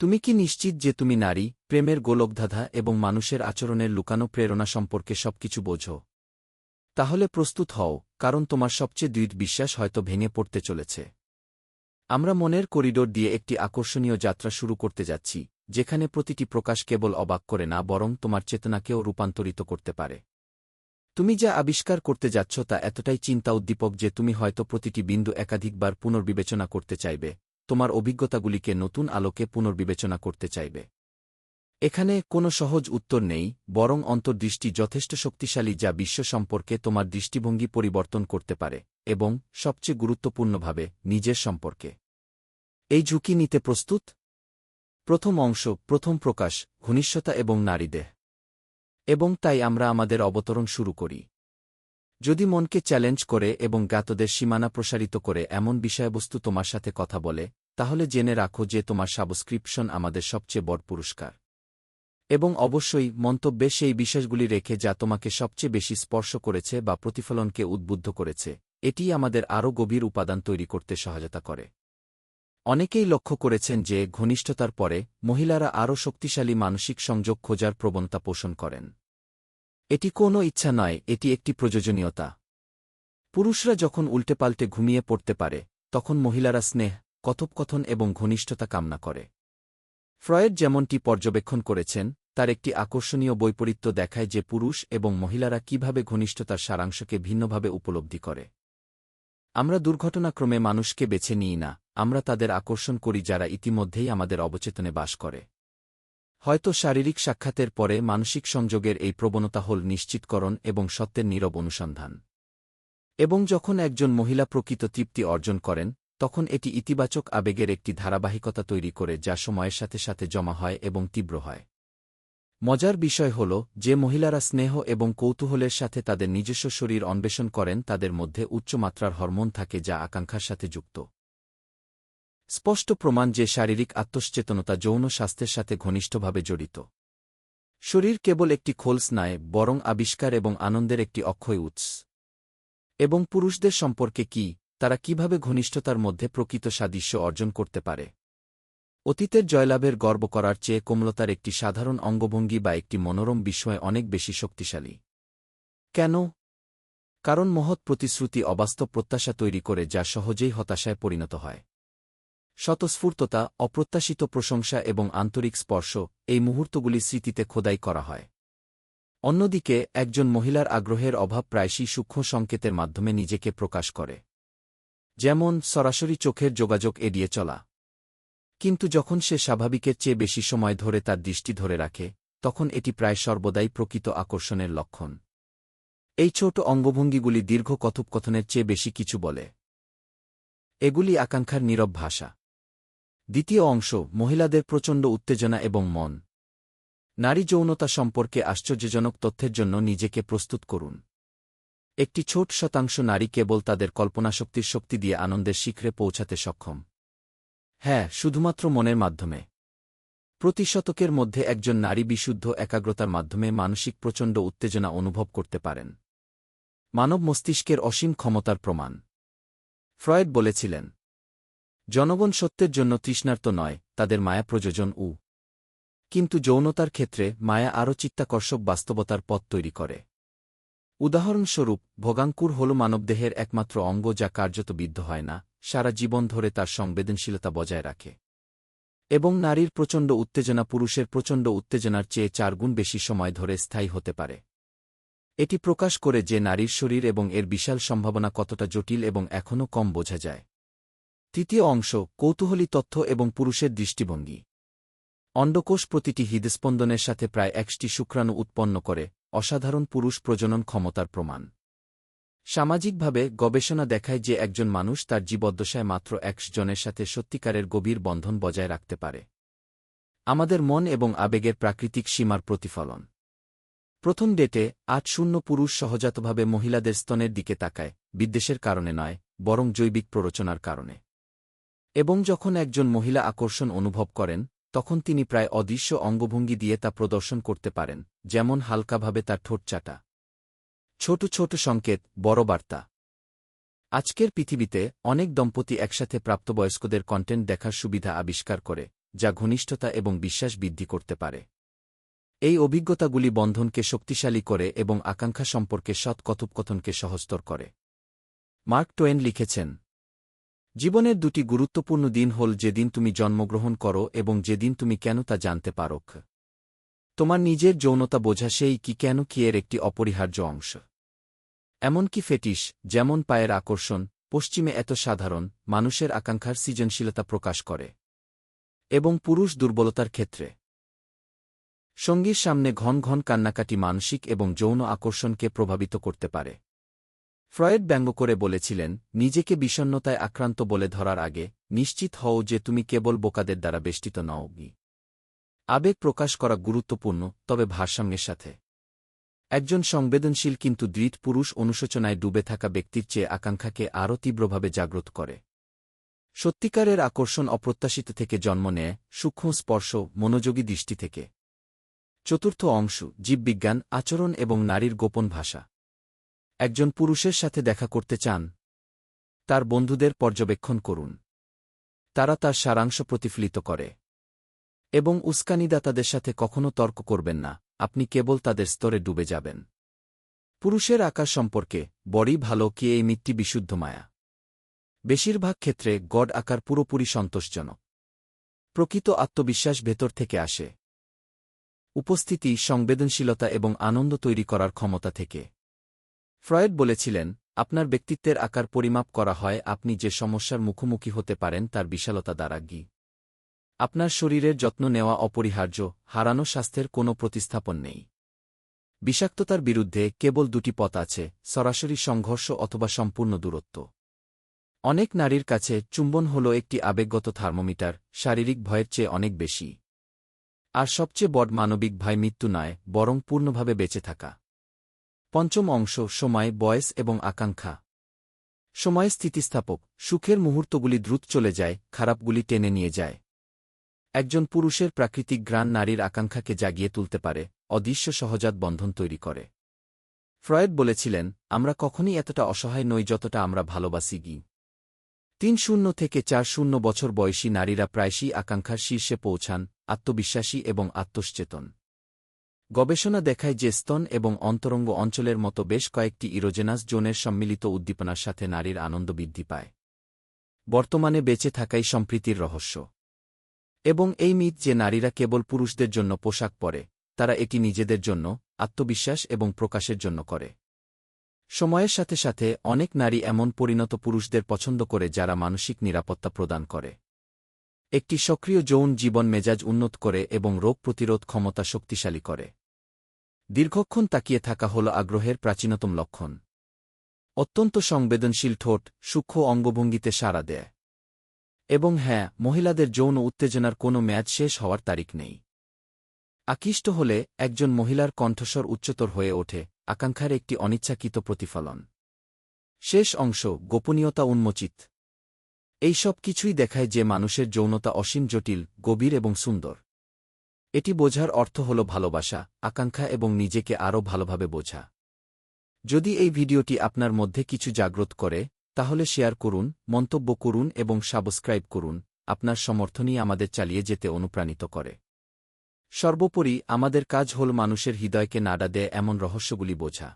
তুমি কি নিশ্চিত যে তুমি নারী, প্রেমের গোলকধাঁধা এবং মানুষের আচরণের লুকানো প্রেরণা সম্পর্কে সবকিছু বোঝো? তাহলে প্রস্তুত হও, কারণ তোমার সবচেয়ে দৃঢ় বিশ্বাস হয়তো ভেঙে পড়তে চলেছে। আমরা মনের করিডোর দিয়ে একটি আকর্ষণীয় যাত্রা শুরু করতে যাচ্ছি, যেখানে প্রতিটি প্রকাশ কেবল অবাক করে না, বরং তোমার চেতনাকেও রূপান্তরিত করতে পারে। তুমি যা আবিষ্কার করতে যাচ্ছ তা এতটাই চিন্তা উদ্দীপক যে তুমি হয়তো প্রতিটি বিন্দু একাধিকবার পুনর্বিবেচনা করতে চাইবে। তোমার অভিজ্ঞতাগুলিকে নতুন আলোকে পুনর্বিবেচনা করতে চাইবে। এখানে কোনো সহজ উত্তর নেই, বরং অন্তর্দৃষ্টি যথেষ্ট শক্তিশালী যা বিশ্ব সম্পর্কে তোমার দৃষ্টিভঙ্গি পরিবর্তন করতে পারে, এবং সবচেয়ে গুরুত্বপূর্ণভাবে নিজের সম্পর্কে। এই ঝুঁকি নিতে প্রস্তুত? প্রথম অংশ, প্রথম প্রকাশ, ঘনিষ্ঠতা এবং নারীদেহ। এবং তাই আমরা আমাদের অবতরণ শুরু করি। যদি মনকে চ্যালেঞ্জ করে এবং জ্ঞাতদের সীমানা প্রসারিত করে এমন বিষয়বস্তু তোমার সাথে কথা বলে, তাহলে জেনে রাখো যে তোমার সাবস্ক্রিপশন আমাদের সবচেয়ে বড় পুরস্কার। এবং অবশ্যই মন্তব্যে সেই বিষয়গুলি রেখে যা তোমাকে সবচেয়ে বেশি স্পর্শ করেছে বা প্রতিফলনকে উদ্বুদ্ধ করেছে, এটি আমাদের আরও গভীর উপাদান তৈরি করতে সহায়তা করে। অনেকেই লক্ষ্য করেছেন যে ঘনিষ্ঠতার পরে মহিলারা আরও শক্তিশালী মানসিক সংযোগ খোঁজার প্রবণতা পোষণ করেন। এটি কোনো ইচ্ছা নয়, এটি একটি প্রয়োজনীয়তা। পুরুষরা যখন উল্টেপাল্টে ঘুমিয়ে পড়তে পারে, তখন মহিলারা স্নেহ, কথোপকথন এবং ঘনিষ্ঠতা কামনা করে। ফ্রয়েড যেমনটি পর্যবেক্ষণ করেছেন, তার একটি আকর্ষণীয় বৈপরীত্য দেখায় যে পুরুষ এবং মহিলারা কীভাবে ঘনিষ্ঠতার সারাংশকে ভিন্নভাবে উপলব্ধি করে। আমরা দুর্ঘটনাক্রমে মানুষকে বেছে নিই না, আমরা তাদের আকর্ষণ করি যারা ইতিমধ্যেই আমাদের অবচেতনে বাস করে। হয়তো শারীরিক সাক্ষাতের পরে মানসিক সংযোগের এই প্রবণতা হল নিশ্চিতকরণ এবং সত্যের নীরব অনুসন্ধান। এবং যখন একজন মহিলা প্রকৃত তৃপ্তি অর্জন করেন, তখন এটি ইতিবাচক আবেগের একটি ধারাবাহিকতা তৈরি করে যা সময়ের সাথে সাথে জমা হয় এবং তীব্র হয়। মজার বিষয় হল, যে মহিলারা স্নেহ এবং কৌতূহলের সাথে তাদের নিজস্ব শরীর অন্বেষণ করেন, তাদের মধ্যে উচ্চমাত্রার হরমোন থাকে যা আকাঙ্ক্ষার সাথে যুক্ত। স্পষ্ট প্রমাণ যে শারীরিক আত্মসচেতনতা যৌন স্বাস্থ্যের সাথে ঘনিষ্ঠভাবে জড়িত। শরীর কেবল একটি খোলস নয়, বরং আবিষ্কার এবং আনন্দের একটি অক্ষয় উৎস। এবং পুরুষদের সম্পর্কে কি, তারা কীভাবে ঘনিষ্ঠতার মধ্যে প্রকৃত সাদৃশ্য অর্জন করতে পারে? অতীতের জয়লাভের গর্ব করার চেয়ে কোমলতার একটি সাধারণ অঙ্গভঙ্গি বা একটি মনোরম বিস্ময় অনেক বেশি শক্তিশালী। কেন? কারণ মহৎ প্রতিশ্রুতি অবাস্তব প্রত্যাশা তৈরি করে যা সহজেই হতাশায় পরিণত হয়। স্বতঃস্ফূর্ততা, অপ্রত্যাশিত প্রশংসা এবং আন্তরিক স্পর্শ, এই মুহূর্তগুলি স্মৃতিতে খোদাই করা হয়। অন্যদিকে, একজন মহিলার আগ্রহের অভাব প্রায়শই সূক্ষ্ম সংকেতের মাধ্যমে নিজেকে প্রকাশ করে। যেমন, সরাসরি চোখের যোগাযোগ এড়িয়ে চলা। কিন্তু যখন সে স্বাভাবিকের চেয়ে বেশি সময় ধরে তার দৃষ্টি ধরে রাখে, তখন এটি প্রায় সর্বদাই প্রকৃত আকর্ষণের লক্ষণ। এই ছোট অঙ্গভঙ্গিগুলি দীর্ঘ কথোপকথনের চেয়ে বেশি কিছু বলে। এগুলি আকাঙ্ক্ষার নীরব ভাষা। দ্বিতীয় অংশ, মহিলাদের প্রচণ্ড উত্তেজনা এবং মন। নারী যৌনতা সম্পর্কে আশ্চর্যজনক তথ্যের জন্য নিজেকে প্রস্তুত করুন। একটি ছোট শতাংশ নারী কেবল তাদের কল্পনাশক্তির শক্তি দিয়ে আনন্দের শিখরে পৌঁছাতে সক্ষম। হ্যাঁ শুধুমাত্র মনের মাধ্যমে। প্রতি শতকের মধ্যে একজন নারী বিশুদ্ধ একাগ্রতার মাধ্যমে মানসিক প্রচণ্ড উত্তেজনা অনুভব করতে পারেন। মানব মস্তিষ্কের অসীম ক্ষমতার প্রমাণ। ফ্রয়েড বলেছিলেন জনগণ সত্যের জন্য তৃষ্ণার্ত নয়, তাদের মায়া প্রযোজন উ। কিন্তু যৌনতার ক্ষেত্রে মায়া আরও চিত্তাকর্ষক বাস্তবতার পথ তৈরি করে। উদাহরণস্বরূপ, ভোগাঙ্কুর হল মানবদেহের একমাত্র অঙ্গ যা কার্যত বিদ্ধ হয় না, সারা জীবন ধরে তার সংবেদনশীলতা বজায় রাখে। এবং নারীর প্রচণ্ড উত্তেজনা পুরুষের প্রচণ্ড উত্তেজনার চেয়ে চারগুণ বেশি সময় ধরে স্থায়ী হতে পারে। এটি প্রকাশ করে যে নারীর শরীর এবং এর বিশাল সম্ভাবনা কতটা জটিল এবং এখনও কম বোঝা যায়। তৃতীয় অংশ, কৌতূহলী তথ্য এবং পুরুষের দৃষ্টিভঙ্গি। অন্ডকোষ প্রতিটি হৃদস্পন্দনের সাথে প্রায় একটি শুক্রাণু উৎপন্ন করে, অসাধারণ পুরুষ প্রজনন ক্ষমতার প্রমাণ। সামাজিকভাবে গবেষণা দেখায় যে একজন মানুষ তার জীবদ্দশায় মাত্র জনের সাথে সত্যিকারের গভীর বন্ধন বজায় রাখতে পারে। আমাদের মন এবং আবেগের প্রাকৃতিক সীমার প্রতিফলন। প্রথম ডেটে, আট শূন্য পুরুষ সহজাতভাবে মহিলাদের স্তনের দিকে তাকায়, বিদ্বেষের কারণে নয়, বরং জৈবিক প্ররোচনার কারণে। এবং যখন একজন মহিলা আকর্ষণ অনুভব করেন, তখন তিনি প্রায় অদৃশ্য অঙ্গভঙ্গি দিয়ে তা প্রদর্শন করতে পারেন, যেমন হালকাভাবে তার ঠোঁট চাটা। ছোট ছোট সংকেত, বড় বার্তা। আজকের পৃথিবীতে অনেক দম্পতি একসাথে প্রাপ্তবয়স্কদের কন্টেন্ট দেখার সুবিধা আবিষ্কার করে, যা ঘনিষ্ঠতা এবং বিশ্বাস বৃদ্ধি করতে পারে। এই অভিজ্ঞতাগুলি বন্ধনকে শক্তিশালী করে এবং আকাঙ্ক্ষা সম্পর্কে সৎ কথোপকথনকে সহজতর করে। মার্ক টোয়েন লিখেছেন জীবনের দুটি গুরুত্বপূর্ণ দিন হল যেদিন তুমি জন্মগ্রহণ করো এবং যেদিন তুমি কেন তা জানতে পারো। তোমার নিজের যৌনতা বোঝা সেই কি কেন কি এর একটি অপরিহার্য অংশ। এমনকি ফেটিস যেমন পায়ের আকর্ষণ, পশ্চিমে এত সাধারণ, মানুষের আকাঙ্ক্ষার সৃজনশীলতা প্রকাশ করে। এবং পুরুষ দুর্বলতার ক্ষেত্রে। সঙ্গীর সামনে ঘন ঘন কান্নাকাটি মানসিক এবং যৌন আকর্ষণকে প্রভাবিত করতে পারে। ফ্রয়েড ব্যঙ্গ করে বলেছিলেন, নিজেকে বিষণ্নতায় আক্রান্ত বলে ধরার আগে, নিশ্চিত হও যে তুমি কেবল বোকাদের দ্বারা বেষ্টিত নও আবেগ প্রকাশ করা গুরুত্বপূর্ণ, তবে ভারসাম্যের সাথে। একজন সংবেদনশীল কিন্তু দৃঢ় পুরুষ অনুশোচনায় ডুবে থাকা ব্যক্তির চেয়ে আকাঙ্ক্ষাকে আরও তীব্রভাবে জাগ্রত করে। সত্যিকারের আকর্ষণ অপ্রত্যাশিত থেকে জন্ম নেয়, সূক্ষ্ম স্পর্শ, মনোযোগী দৃষ্টি থেকে। চতুর্থ অংশ, জীববিজ্ঞান, আচরণ এবং নারীর গোপন ভাষা। একজন পুরুষের সাথে দেখা করতে চান। তার বন্ধুদের পর্যবেক্ষণ করুন। তারা তার সারাংশ প্রতিফলিত করে। এবং উস্কানিদাতাদের সাথে কখনো তর্ক করবেন না, আপনি কেবল তাদের স্তরে ডুবে যাবেন। পুরুষের আকার সম্পর্কে, বড়ই ভালো কি এই মিথ্যি বিশুদ্ধ মায়া? বেশিরভাগ ক্ষেত্রে, গড আকার পুরোপুরি সন্তোষজনক। প্রকৃত আত্মবিশ্বাস ভেতর থেকে আসে। উপস্থিতি, সংবেদনশীলতা এবং আনন্দ তৈরি করার ক্ষমতা থেকে। ফ্রয়েড বলেছিলেন, আপনার ব্যক্তিত্বের আকার পরিমাপ করা হয়, আপনি যে সমস্যার মুখোমুখি হতে পারেন তার বিশালতা দ্বারা গি। আপনার শরীরের যত্ন নেওয়া অপরিহার্য, হারানো স্বাস্থ্যের কোনো প্রতিস্থাপন নেই। বিষাক্ততার বিরুদ্ধে কেবল দুটি পথ আছে, সরাসরি সংঘর্ষ অথবা সম্পূর্ণ দূরত্ব। অনেক নারীর কাছে চুম্বন হল একটি আবেগগত থার্মোমিটার, শারীরিক ভয়ের চেয়ে অনেক বেশি। আর সবচেয়ে বড় মানবিক ভয় মৃত্যু নয়, বরং পূর্ণভাবে বেঁচে থাকা। পঞ্চম অংশ, সময়, বয়স এবং আকাঙ্ক্ষা। সময় স্থিতিস্থাপক, সুখের মুহূর্তগুলি দ্রুত চলে যায়, খারাপগুলি টেনে নিয়ে যায়। একজন পুরুষের প্রাকৃতিক গ্রাণ নারীর আকাঙ্ক্ষাকে জাগিয়ে তুলতে পারে, অদৃশ্য সহজাত বন্ধন তৈরি করে। ফ্রয়েড বলেছিলেন, আমরা কখনই এতটা অসহায় নই যতটা আমরা ভালোবাসি গি। তিন শূন্য থেকে চার শূন্য বছর বয়সী নারীরা প্রায়শই আকাঙ্ক্ষার শীর্ষে পৌঁছান, আত্মবিশ্বাসী এবং আত্মসচেতন। গবেষণা দেখায় যে স্তন এবং অন্তরঙ্গ অঞ্চলের মতো বেশ কয়েকটি ইরোজেনাস জোনের সম্মিলিত উদ্দীপনার সাথে নারীর আনন্দ বৃদ্ধি পায়। বর্তমানে বেঁচে থাকাই সম্প্রীতির রহস্য। এবং এই মিথ যে নারীরা কেবল পুরুষদের জন্য পোশাক পরে, তারা এটি নিজেদের জন্য, আত্মবিশ্বাস এবং প্রকাশের জন্য করে। সময়ের সাথে সাথে অনেক নারী এমন পরিণত পুরুষদের পছন্দ করে যারা মানসিক নিরাপত্তা প্রদান করে। একটি সক্রিয় যৌন জীবন মেজাজ উন্নত করে এবং রোগ প্রতিরোধ ক্ষমতা শক্তিশালী করে। দীর্ঘক্ষণ তাকিয়ে থাকা হল আগ্রহের প্রাচীনতম লক্ষণ। অত্যন্ত সংবেদনশীল ঠোঁট সূক্ষ্ম অঙ্গভঙ্গিতে সাড়া দেয়। এবং হ্যাঁ মহিলাদের যৌন উত্তেজনার কোনো ম্যাচ শেষ হওয়ার তারিখ নেই। আকৃষ্ট হলে একজন মহিলার কণ্ঠস্বর উচ্চতর হয়ে ওঠে, আকাঙ্ক্ষার একটি অনিচ্ছাকৃত প্রতিফলন। শেষ অংশ, গোপনীয়তা উন্মোচিত। এইসব কিছুই দেখায় যে মানুষের যৌনতা অসীম জটিল, গভীর এবং সুন্দর। এটি বোঝার অর্থ হল ভালোবাসা, আকাঙ্ক্ষা এবং নিজেকে আরও ভালোভাবে বোঝা। যদি এই ভিডিওটি আপনার মধ্যে কিছু জাগ্রত করে, তাহলে শেয়ার করুন, মন্তব্য করুন এবং সাবস্ক্রাইব করুন, আপনার সমর্থনই আমাদের চালিয়ে যেতে অনুপ্রাণিত করে। সর্বোপরি, আমাদের কাজ হল মানুষের হৃদয়কে নাড়া দেয় এমন রহস্যগুলি বোঝা।